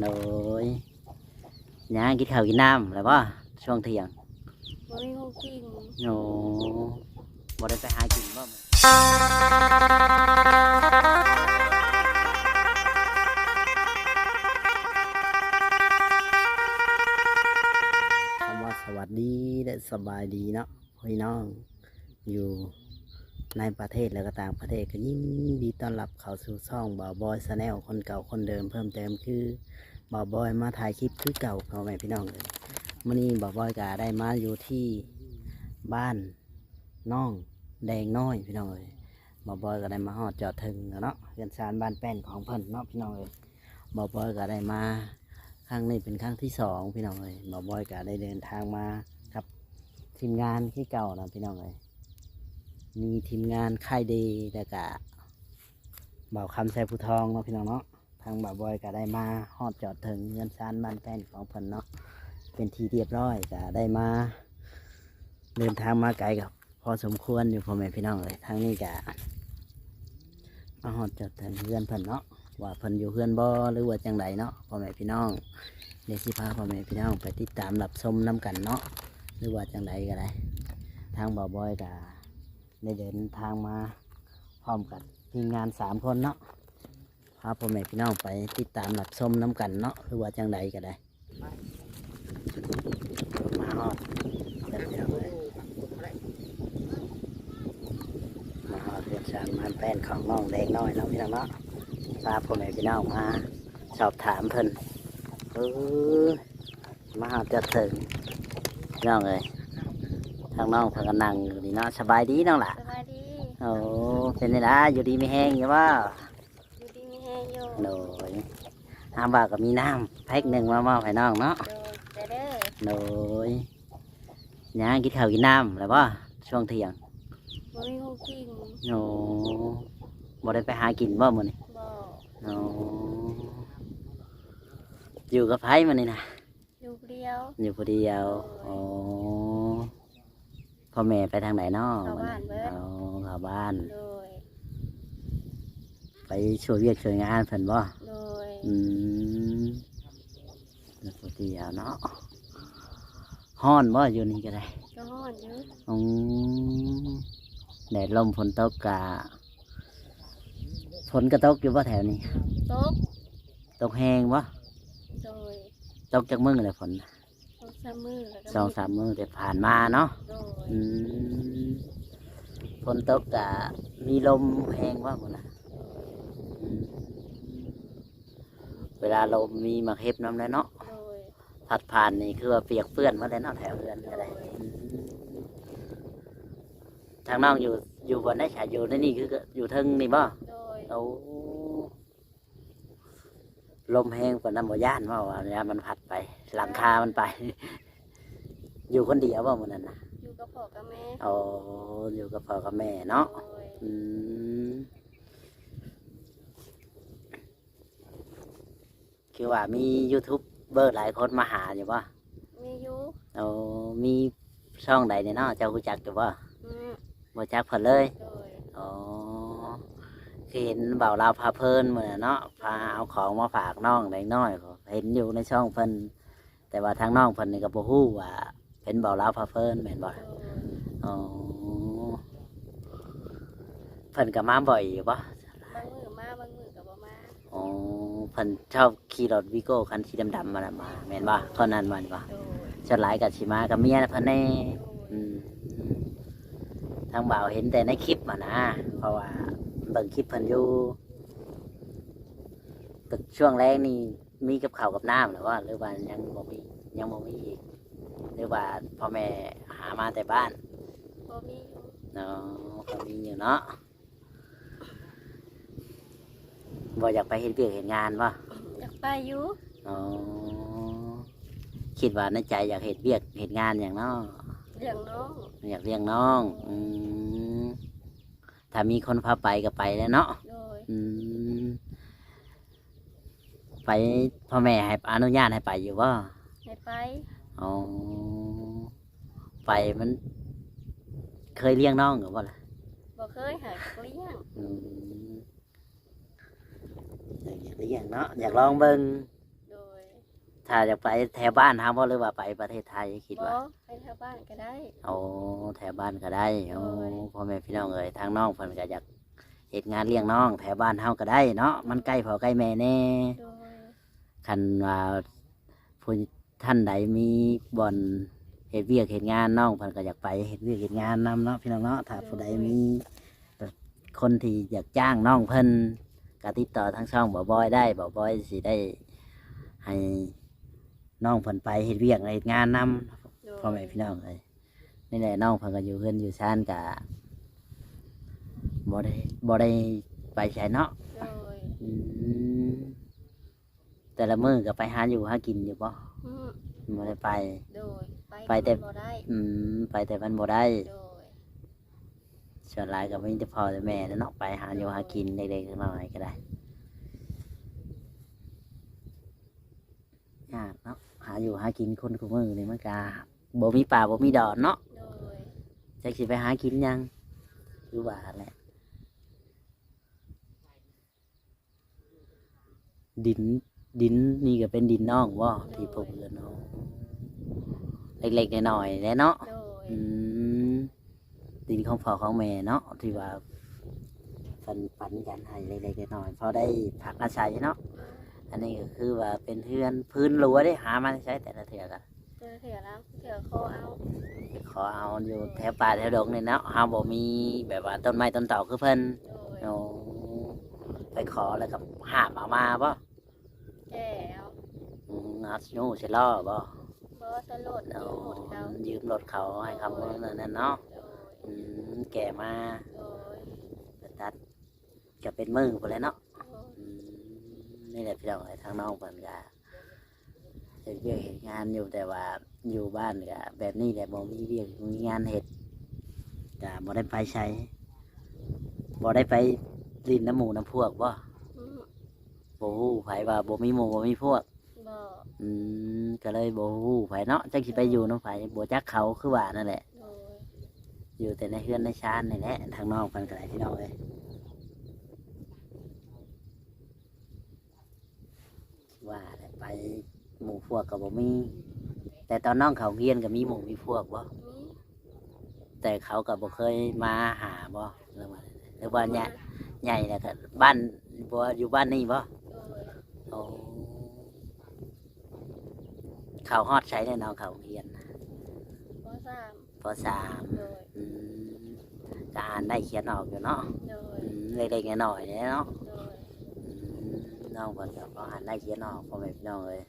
โดยย่างกินข้าวกินน้ำแล้วป่ะช่วงเที่ยงบ่มีของกินโอ้บ่ได้ไปหากินบ่มื้อคำว่าสวัสดีและสบายดีเนาะพี่น้องอยู่ ในประเทศและก็ต่างประเทศก็ยินดีต้อนรับเข้าสู่ช่องบ่าวบอยสแนลคนเก่าคนเดิมเพิ่มเติมคือบ่าวบอยมาถ่ายคลิปคือเก่าเขาแม่พี่น้องเลยมื่อนี้บ่าวบอยก็ได้มาอยู่ที่บ้านน้องแดงน้อยพี่น้องเลยบ่าวบอยก็ได้มาฮอดจอดถึงเนาะเรือนชานบ้านแป้นของเพิ่นเนาะพี่น้องเลยบ่าวบอยก็ได้มาครั้งนี้เป็นครั้งที่สองพี่น้องเลยบ่าวบอยก็ได้เดินทางมากับทีมงานที่เก่านะพี่น้องเลย มีทีมงานค่ายดีแล้วก็บ่าวคำแซ่ผู้ทองเนาะพี่น้องเนาะทางบ่าวบอยก็ได้มาฮอดจอดถึงเงินซานบ้านแป้นของเพิ่นเนาะเป็นทีเรียบร้อยก็ได้มา เดินทางมาไกลกับพอสมควรอยู่พ่อแม่พี่น้องเลยทางนี้ก็มาฮอดจอดถึงเพื่อนเพิ่นเนาะว่าเพิ่นอยู่เพื่อนบ่หรือว่าจังไดเนาะพ่อแม่พี่น้องเดี๋ยวสิพาพ่อแม่พี่น้องไปติดตามรับชมน้กันเนาะหรือว่าจังไดก็ได้ทางบ่าวบอยก็ ได้เดินทางมาพร้อมกันทีมงานสามคนเนาะพาพ่อแม่พี่น้องไปติดตามรับชมน้ำกันเนาะหรือว่าจังใดก็ได้มาฮอดเดินเลยมาฮอดเรือนชานมันแป้นของน้องแดงน้อยเนาะพี่น้องเนาะพาพ่อแม่พี่น้องมาสอบถามเพิ่นเออมาฮอดจะถึงพี่น้องเลย ทางน้องเพนกนั่งอยู่นี่เนาะสบายดีน้องล่ะสวัสดีโอ้เป็นไงล่ะอยู่ดีไม่แห้งอยู่ว่าอยู่ดีมีแฮงอยู่โดยน้ำบากก็มีน้ำแพ็กหนึ่งมามอบให้น้องเนาะโดยแต่เด้อโดยย่างกินข้าวกินน้ำแล้วว่าช่วงเที่ยงบ่มีของกินโอ้บ่ได้ไปหากินบ่มื้อนี้บ่โอ้อยู่กับไผมื้อนี้นะอยู่ผู้เดียว อยู่ผู้เดียวโอ้ พ่อแม่ไปทางไหนเนาะเข้าบ้านเบิด เอาเข้าบ้าน โดย ไปช่วยเวียกช่วยงานเพิ่นบ่โดย อืมแล้วปกติเอาเนาะฮ้อนบ่อยู่นี่ก็ได้ก็ฮ้อนอยู่อืมแดดลมฝนตกกะฝนก็ตกอยู่บ่แถวนี้ ตก ตกแห้งบ่โดย ตกจากมือเลยฝนสองสามมือแล้วก็สองสามมือแต่ผ่านมาเนาะโดยอืมฝนตกกะมีลมแห้งว่าหมดนะอืมเวลาลมมีมาเห็บน้ำแล้วเนาะ โดยผัดผ่านนี่คือว่าเปียกเปื้อนมาแล้วเนาะแถวเรือนก็ได้อืมทางน้องอยู่อยู่บนได้ฉายอยู่ในนี่คืออยู่เทึงนี่บ่โดยเอา ลมแห้งกว่าน้ำบ่ย่านว่าว่าเนี่ยมันผัดไป หลังคามันไป อยู่คนเดียวว่ามันนั่นนะอยู่กับพ่อกับแม่เอาอยู่กับพ่อกับแม่เนาะโดยอืมคือว่ามี YouTube เบอร์หลายคนมาหาอยู่ป่ะมีอยู่เอามีช่องใดเนี่ยเนาะเจ้ารู้จักอยู่ป่ะอืมบ่จักเพิ่นเลยโดยอ๋อคือ เห็นเบาเราวพาเพลินเหมือนเนาะพาเอาของมาฝากน้องเล็กน้อยก็เห็นอยู่ในช่องเพิ่นแต่ว่าทางน้องเพิ่นนี่ก็บ่ฮู้ว่าเป็นเบาเราวพาเพลินแม่นบ่โดยอ๋อเพิ่นก็มาบ่อยอยู่ปะบางมือมาบางมือก็บ่มาอ๋อเพิ่นชอบขี่รถวิโก้คันสีดำๆมาน่ะมาแม่นบ่เท่านั้นมานี่บ่โดยส่วนหลายก็สิมากับเมียเพิ่นแน่อืมทางบ่าวเห็นแต่ในคลิปอะนะเพราะว่าเบิ่งคลิปเพิ่นอยู่ตึกช่วงแรกนี่มีกับข้าวกับน้ำหรือว่าหรือว่ายังบ่มียังบ่มีอีก หรือว่าพ่อแม่หามาแต่บ้านบ่มีอยู่เนาะก็มีอยู่เนาะบ่อยากไปเห็นเวียกเห็นงานวะอยากไปอยู่อ๋อคิดว่าในใจอยากเห็นเวียกเห็นงานอย่างเนาะเลี้ยงน้องอยากเลี้ยงน้อง อืม ถ้ามีคนพาไปก็ไปแล้วเนาะโดยอืมไปพ่อแม่ให้อนุญาตให้ไปอยู่ว่าให้ไปอ๋อไปมัน เคยเลี้ยงน้องหรือว่าล่ะบ่เคยหาเลี้ยงอืมอยากเลี้ยงเนาะอยากลองเบิ่งโดย ถ้าจะไปแถวบ้านเฮาบ่หรือว่าไปประเทศไทยคิดบ่ว่าไปแถวบ้านก็ได้ โอ้แถวบ้านก็ได้โอ้โอ้ยพ่อแม่พี่น้องเอ้ยทางน้องเพิ่นก็อยากเฮ็ดงานเลี้ยงน้องแถวบ้านเฮาก็ได้เนาะมันใกล้พ่อใกล้แม่แน่โดยคันว่าผู้ท่านใดมีบ่อนเฮ็ดเวียกเฮ็ดงานน้องเพิ่นก็อยากไปเฮ็ดเวียกเฮ็ดงานนํเนาะพี่น้องเนาะถ้าผู้ใดมีคนที่อยากจ้างน้องเพิ่นก็ติดต่อทางช่องบ่บอยได้บ่บอยสิได้ให้ น้องเพิ่นไปเฮ็ดเวียกเฮ็ดงานนํโดยพ่อแม่พี่น้องเลยนี่แหละน้องเพิ่นก็อยู่เพื่อนอยู่ชานกะบ่ได้บ่ได้ไปใช้เนาะโดยอืมแต่ละมื้อก็ไปหาอยู่หากินอยู่บ่อืมบ่ได้ไป โดยไปไปแต่ บ่ได้อืมไปแต่มันบ่ได้โดยส่วนหลายก็มีแต่พ่อแต่แม่แล้วเนาะไปหาอยู่หากินเล็กๆน้อยๆก็ได้ยากเนาะหา อยู่หากินคนคุมือนี่มันก็บ่มีป่าบ่มีดอนเนาะโดยจักสิไปหากินหยังคือว่าแหละดินดินนี่ก็เป็นดินน้องว่าที่พบเรือน้องเล็กๆน้อยๆแหละเนาะโดยอืมดินของพ่อของแม่เนาะที่ว่าปันปันกันให้เล็กๆน้อยๆพอได้พักอาศัยเนาะ อันนี้ก็คือว่าเป็นเพื่อนพื้นรั้วได้หามาใช้แต่ละเถื่อกันเจอเถื่อแล้วเถื่อคอเอาขอเอาอยู่แถวป่าแถวดงนี่เนาะเฮาบ่มีแบบว่าต้นไม้ต้นตอกคือเพิ่นโดยโอ้ไปขอแล้วกับหาบเอามาบ่แก้วอืมเอาสิโน่สิล่อบ่บ่สลดเอายืมหมดเขายืมรถเขาให้คำว่านั่นเนาะโดยอืมแก่มาโดยไปตัดก็เป็นมือพุ่นแหล้วเนาะโดยอืม นี่แหละพี่น้องไอ้ทางน้องเพิ่นก็เฮ็ดเวียกเฮ็ดงานอยู่แต่ว่าอยู่บ้านก็แบบนี้แหละบ่มีเวียกมีงานเฮ็ดก็บ่ได้ไปใช้บ่ได้ไปลินน้ำหมูน้ำพวกบ่อืมบ่ฮู้ไผว่าบ่มีหมู่บ่มีพวกบ่อืมก็เลยบ่ฮู้ไผเนาะจักสิไปอยู่น้ำไผบ่จักเขาคือว่านั่นแหละโดยอยู่แต่ในเฮือนในชานนี่แหละทางนอกมันก็ได้พี่น้องเอ้ยว่าแต่ ไปหมู่พวกก็บ่มี แต่ตอนน้องเขาเฮียนก็มีหมู่มีพวกบ่มีแต่เขาก็บ่เคยมาหาบ่หรือว่าหรือว่าใหญ่ใหญ่แล้วก็บ้านบ่อยู่บ้านนี่บ่โดยโอ้เขาฮอดใช้แน่นอนเขาเฮียนบ่สามปสามโดยอืมก็อ่านได้เขียนออกอยู่เนาะโดยอืมเล็กๆน้อยๆเนี่ยเนาะโดยอืม น้องเพิ่นก็พออ่านได้เขียนออกพ่อแม่พี่น้องเลย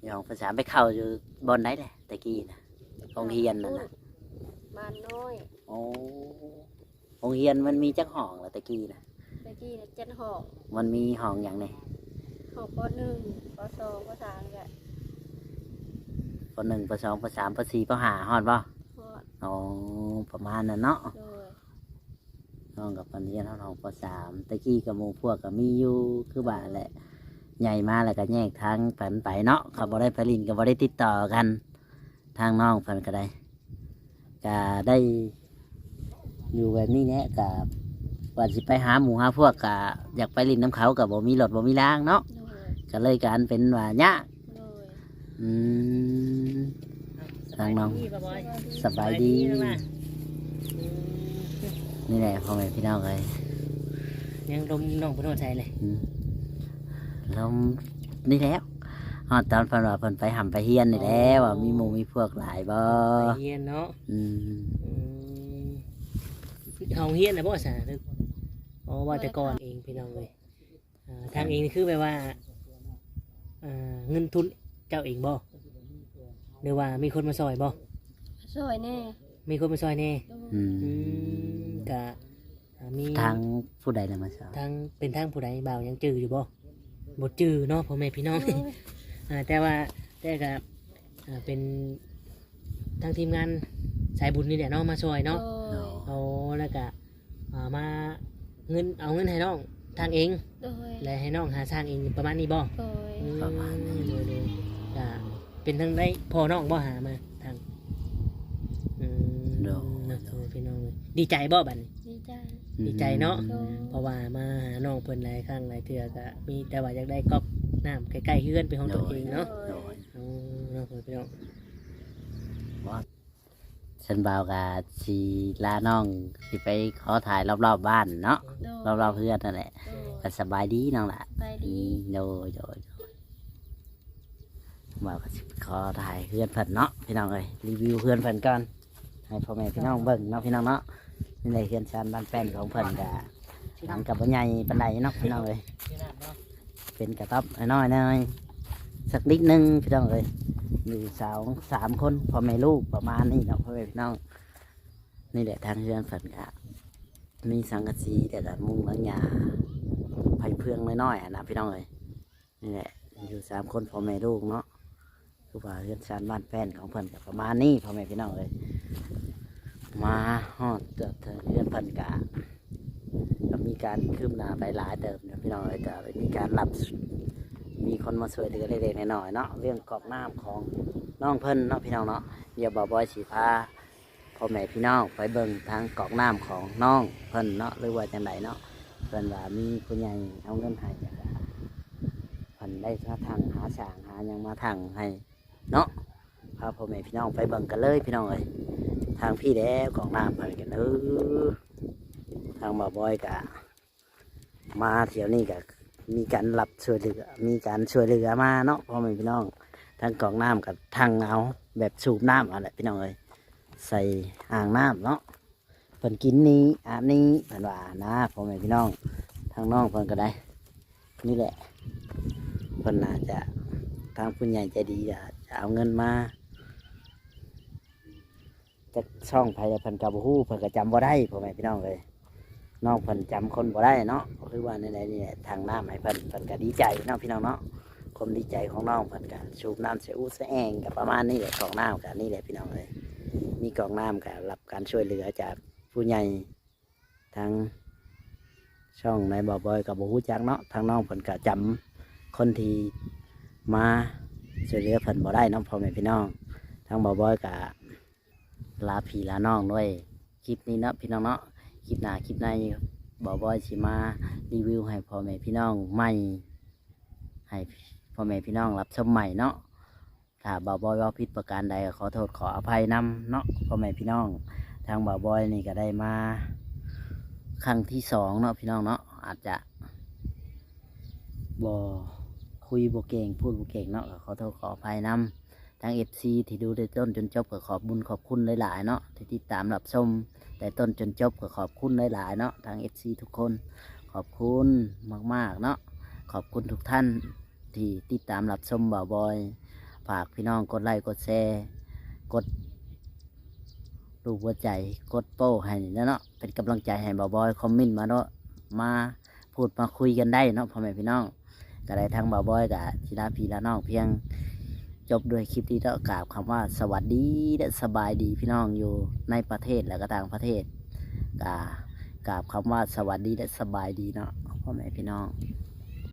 อยู่ของภาษาไปเข้าอยู่บนไหนเลยตะกี้นะโรงเรียนนั่นนะบ้านน้อยโอ้โรงเรียนมันมีจักห้องละตะกี้นะตะกี้เนี่ยเจ็ดห้องมันมีห้องอย่างไงห้องปหนึ่งปสองปสามก็ปหนึ่งปสองปสามปสี่ปห้าฮอดป่ะฮอดอ๋อประมาณนั้นเนาะโดย น้องกับปนเรียนห้องปสามตะกี้กับหมู่พวกก็มีอยู่คือบ้านแหละ ใหญ่มาแล้วก็แยกทางผันไปเนาะเขาบ่ได้ไปลินก็บ่ได้ติดต่อกัน ทางน้องเพิ่นก็ได้ก็ได้อยู่แบบนี้แหละก็ว่าสิไปหาหมู่หาพวกก็อยากไปลินน้ำเขาก็บ่มีรถบ่มีรางเนาะโดยก็เลยการเป็นว่ายากโดยอืมทางน้องบ่บอยสบายดีแล้วว่ะอืม นี่แหละพ่อแม่พี่น้องเลยยังลมน้องพนโทษใจเลยอืมแล้วนี่แล้วฮอดตอนเพิ่นว่าเพิ่นไปหำไปเฮียนนี่แหล้วว่ามีหมู่มีพวกหลายบ่ไปเฮียนเนาะอืมอืมเฮาเฮียนนะบ่สานึกอ๋อว่าแต่ก่อนเองพี่น้องเลยอ่าทางเองนี่คือแบบว่าอ่าเงินทุนเจ้าเองบ่หรือว่ามีคนมาซอยบ่สวยแน่มีคนมาซอยแน่โดยอืม อืม กะอ่ามีทางผู้ใดเลยมาสอนทางเป็นทางผู้ใดบ่าวยังจื้ออยู่บ่บ่จื้อเนาะพ่อแม่พี่น้องโดยอ่าแต่ว่าแต่ก็อ่าเป็นทางทีมงานสายบุญนี่แหละเนาะมาช่วยเนาะโดยเอาแล้วก็อ่ามาเงินเอาเงินให้น้องทางเองโดยและให้น้องหาทางเองประมาณนี้บ่โดย อืโดยโดยก็เป็นทางได้พอน้องบ่หามาทางอืมเนาะพี่น้อง ดีใจบ่บัดนี้ดีใจดีใจเนาะโดยเพราะว่ามาหาน้องเพิ่นหลายครั้งหลายเทื่อก็มีแต่ว่าอยากได้ก๊อบน้ำใกล้ๆเฮือนเป็นของตัวเองเนาะโดยเอาเนาะพี่น้องฉันบ่าวกับสีลาน้องสิไปขอถ่ายรอบๆบบ้านเนาะโดยรอบๆเพื่อนนั่นแหละโดยก็สบายดีน้องล่ะ ไปดีโดยโดยโดยบ่าวก็สิขอถ่ายเพื่อนเพิ่นเนาะพี่น้องเอ้ยรีวิวเพื่อนเพิ่นก่อน ให้พ่อแม่พี่น้องเบิ่งเนาะพี่น้องเนาะนี่แหละเพื่อนชานบ้านแป้นของเพิ่นกะหลังกับบ่ใหญ่ปานใดเนาะพี่น้องเอ้ยเป็นกระต๊อบน้อยๆหน่อยสักนิดนึงพี่น้องเอ้ยมีสาวสามคนพ่อแม่ลูกประมาณนี้เนาะพ่อแม่พี่น้องนี่แหละทางเรือนฝันกะมีสังกะสีแต่ละมุงหลังยาไผ่เพื่องน้อยๆอะนะพี่น้องเอ้ยนี่แหละอยู่สามคนพ่อแม่ลูกเนาะ คือว่าเรือนชานบ้านแป้นของเพิ่นกับประมาณนี้พ่อแม่พี่น้องเอ้ยมาฮอดเติบเรือนเพิ่นกะก็มีการคืบหน้าไปหลายเติมนี่ยพี่น้องเอ้ยแต่มีการรับมีคนมาช่วยเหลือเล็กๆน้อยๆเนาะเรื่องกอกน้ำของน้องเพิ่นเนาะพี่น้องเนาะเดี๋ยวบ่าบอยสีพาพ่อแม่พี่น้องไปเบิ่งทางกอกน้ำของน้องเพิ่นเนาะหรือว่าจังไดเนาะเพิ่นว่ามีผู้ใหญ่เอาเงินให้เพิ่นได้มาทางหาช่างหายังมาทางให้ เนาะพาพ่อแม่พี่น้องไปเบิ่งกันเลยพี่น้องเอ้ยทางพี่แล้วกรอกน้ำเพิ่นกันเออทางบ่าวบอยกะมาเที่ยวนี้กะมีการรับช่วยเหลือมีการช่วยเหลือมาเนาะพ่อแม่พี่น้องทั้งกองน้ำกับทางเอาแบบสูบน้ำอะไรพี่น้องเอ้ยใส่อ่างน้ำเนาะเพิ่นกินนี้อาบนี้เพิ่นว่านะพ่อแม่พี่น้องทางน้องเพิ่นก็ได้ นี่แหละเพิ่นน่าจะางผู้ใหญ่ใจดีจะเอาเงินมาจากช่องไผ่เพิ่นกับฮู้เพิ่นก็จำบ่ได้พ่อแม่พี่น้องเลยน้องเพิ่นจำคนบ่ได้เนาะหรือว่าในนี่ทางน้ำให้เพิ่นเพิ่นก็ดีใจเนาะพี่น้องเนาะความดีใจของน้องเพิ่นก็สูบน้ำเสียอู้เสียแองกับประมาณนี้แหละกองน้ำกับนี่แหละพี่น้องเลยมีกองน้ำกับรับการช่วยเหลือจากผู้ใหญ่ทางช่องในบ่อบอยกับบ่ฮู้จักเนาะทางน้องเพิ่นก็จำคนที่ มาช่วยเหลือเพิ่นบ่ได้เนาะพ่อแม่พี่น้องทางบ่อบอยก็ลาพี่ลาน้องด้วยคลิปนี้เนาะพี่น้องเนาะคลิปหน้าคลิปในบอบอยสิมารีวิวให้พ่อแม่พี่น้องใหม่ให้พ่อแม่พี่น้องรับชมใหม่เนาะถ้าบอบอยว่าผิดประการใดก็ขอโทษขออภัยนำเนาะพ่อแม่พี่น้อง ทางบอบอยนี่ก็ได้มาครั้งที่สองเนาะพี่น้องเนาะอาจจะบอ คุยบเก่งพูดบเก่งเนาะก็ขอโทษขออภัยนำทางเอฟซีที่ดูได้ต้นจนจบก็ขอบบุญขอบคุณหลายๆเนาะที่ติดตามรับชมแต่ต้นจนจบก็ขอบคุณหลายๆเนาะทางเอฟซีทุกคนขอบคุณมากๆเนาะขอบคุณทุกท่านที่ติดตามรับชมบ่าวบอย ฝากพี่น้องกดไลค์กดแชร์กดรูปหัวใจกดโป้ให้นะเนาะเป็นกำลังใจให้บ่าวบอยคอมเมนต์มาเนาะมาพูดมาคุยกันได้เนาะพ่อแม่พี่น้อง ก็ได้ทั้งบ่าวบอยกับทีลาพี่ละน้องเพียงจบด้วยคลิปนี้ต้องกราบคำว่าสวัสดีและสบายดีพี่น้องอยู่ในประเทศและก็ต่างประเทศกากราบคำว่าสวัสดีและสบายดีเนาะพ่อแม่พี่น้อง